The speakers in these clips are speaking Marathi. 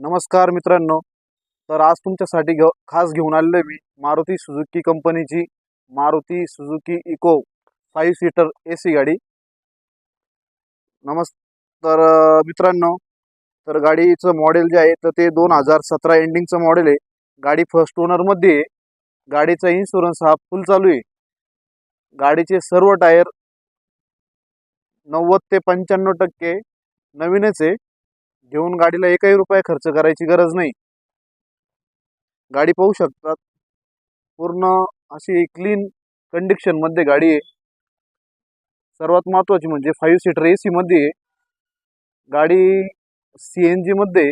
नमस्कार मित्रांनो. तर आज तुमच्यासाठी घेऊ खास घेऊन आलेलो आहे मी मारुती सुझुकी कंपनीची Maruti Suzuki eco five seater A C गाडी. नमस् तर मित्रांनो तर गाडीचं मॉडेल जे आहे तर ते दोन हजार सतरा एंडिंगचं मॉडेल आहे. गाडी फर्स्ट ओनरमध्ये आहे. गाडीचा इन्शुरन्स हा फुल चालू आहे. गाडीचे सर्व टायर नव्वद ते पंच्याण्णव टक्के नवीनच आहे. घेऊन गाडीला एकही रुपया खर्च करायची गरज नाही. गाडी पाहू शकतात. पूर्ण अशी क्लीन कंडिशनमध्ये गाडी आहे. सर्वात महत्त्वाची म्हणजे फाईव्ह सीटर ए सीमध्ये गाडी सी एन जीमध्ये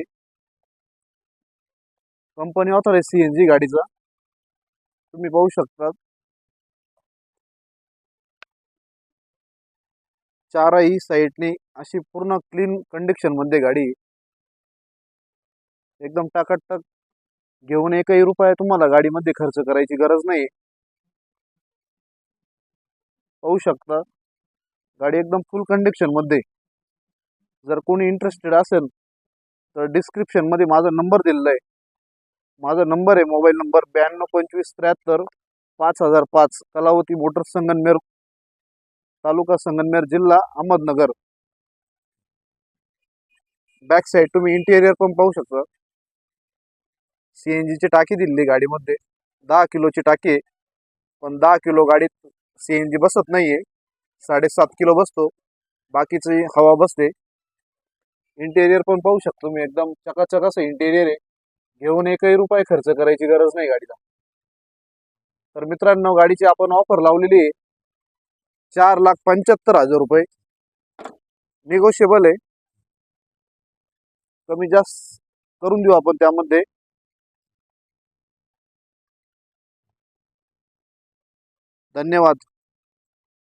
कंपनी ऑथर आहे सी एन जी गाडीचा. तुम्ही पाहू शकतात. चारही साईडने अशी पूर्ण क्लीन कंडिशनमध्ये गाडी आहे. एकदम टाकाटक घेऊन एकही रुपया तुम्हाला गाडीमध्ये खर्च करायची गरज नाही पाहू शकता गाडी एकदम फुल कंडिशनमध्ये जर कोणी इंटरेस्टेड असेल तर डिस्क्रिप्शनमध्ये माझा नंबर दिलेला आहे. माझा नंबर आहे मोबाईल नंबर ब्याण्णव पंचवीस त्र्याहत्तर पाच हजार पाच कलावती मोटर संगनमेर तालुका संगनमेर जिल्हा अहमदनगर. बॅक साईड तुम्ही इंटेरियर पण पाहू शकता. सी एन जीची टाकी दिलेली गाडीमध्ये. दहा किलोची टाकी आहे. पण दहा किलो गाडीत सी एन जी बसत नाही आहे साडेसात किलो बसतो. बाकीची हवा बसते. इंटेरियर पण पाहू शकतो मी. एकदम चकाचक असं इंटेरियर आहे. घेऊन एकही रुपये खर्च करायची गरज नाही गाडीला. तर मित्रांनो गाडीची आपण ऑफर लावलेली आहे. चार लाख पंच्याहत्तर हजार रुपये. निगोशिएबल आहे. कमी जास्त करून देऊ आपण त्यामध्ये. धन्यवाद.